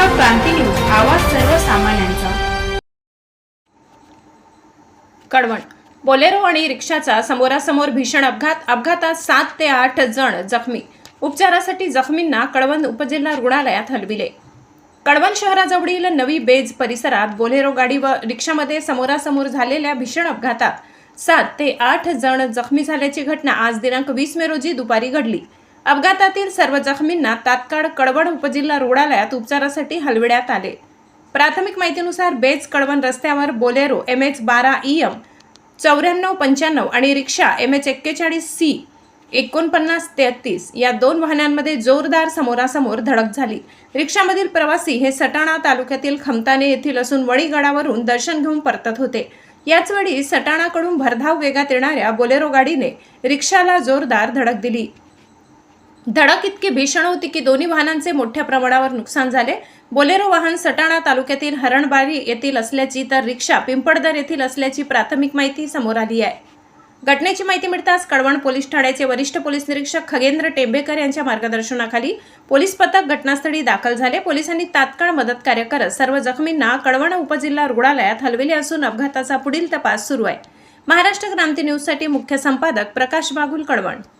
क्रांती news आवाज सर्वसामान्यांचा. कडवण. Bolero आणि रिक्षाचा समोरासमोर भीषण अपघात अपघातात सात ते आठ जण जखमी. उपचारासाठी जखमींना कळवण उपजिल्हा रुग्णालयात हलविले. कळवण शहराजवळील नवी बेज परिसरात बोलेरो गाडी व रिक्षामध्ये समोरासमोर झालेल्या भीषण अपघातात सात ते आठ जण जखमी झाल्याची घटना आज दिनांक वीस मे रोजी दुपारी घडली. अपघातातील सर्व जखमींना तात्काळ कळवण उपजिल्हा रुग्णालयात उपचारासाठी हलविण्यात आले. प्राथमिक माहितीनुसार बेज कळवण रस्त्यावर बोलेरो एम एच बारा ई एम चौऱ्याण्णव पंच्याण्णव आणि रिक्षा एम एच एक्केचाळीस सी एकोणपन्नास तेहतीस या दोन वाहनांमध्ये जोरदार समोरासमोर धडक झाली. रिक्षामधील प्रवासी हे सटाणा तालुक्यातील खमताने येथील असून वडीगडावरून दर्शन घेऊन परतत होते. याचवेळी सटाणाकडून भरधाव वेगात येणाऱ्या बोलेरो गाडीने रिक्षाला जोरदार धडक दिली. धडक इतकी भीषण होती की दोन्ही वाहनांचे मोठ्या प्रमाणावर नुकसान झाले. बोलेरो वाहन सटाणा तालुक्यातील हरणबारी येथील असल्याची तर रिक्षा पिंपळदर येथील असल्याची प्राथमिक माहिती समोर आली आहे. घटनेची माहिती मिळताच कळवण पोलीस ठाण्याचे वरिष्ठ पोलीस निरीक्षक खगेंद्र टेंबेकर यांच्या मार्गदर्शनाखाली पोलीस पथक घटनास्थळी दाखल झाले. पोलिसांनी तात्काळ मदत कार्य करत सर्व जखमींना कळवण उपजिल्हा रुग्णालयात हलविले असून अपघाताचा पुढील तपास सुरू आहे. महाराष्ट्र क्रांती न्यूजसाठी मुख्य संपादक प्रकाश बागुल कळवण.